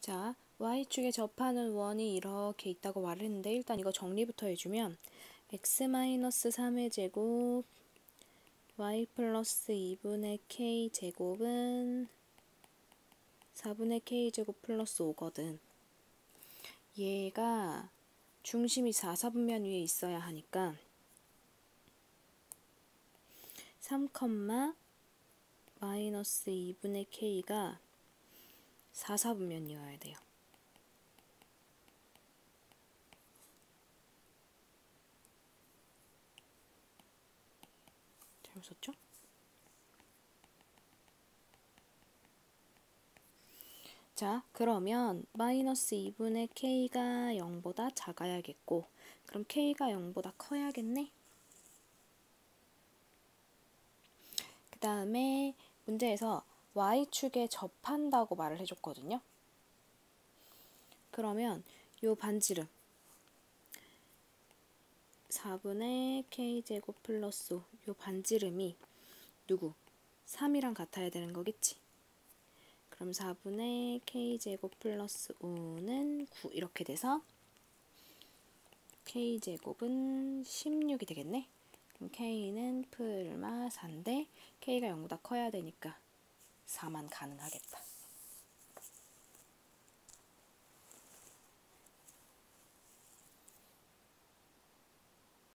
자, y축에 접하는 원이 이렇게 있다고 말을 했는데 일단 이거 정리부터 해주면 x-3의 제곱 y 플러스 2분의 k 제곱은 4분의 k 제곱 플러스 5거든. 얘가 중심이 4, 4분면 위에 있어야 하니까 3, 마이너스 2분의 k가 4, 4분면이어야 돼요. 잘못 썼죠? 자, 그러면 마이너스 2분의 k가 0보다 작아야겠고 그럼 k가 0보다 커야겠네? 그 다음에 문제에서 y축에 접한다고 말을 해줬거든요. 그러면 요 반지름 4분의 k제곱 플러스 요 반지름이 누구? 3이랑 같아야 되는 거겠지? 그럼 4분의 k제곱 플러스 5는 9 이렇게 돼서 k제곱은 16이 되겠네? 그럼 k는 풀마 4인데 k가 0보다 커야 되니까 4만 가능하겠다.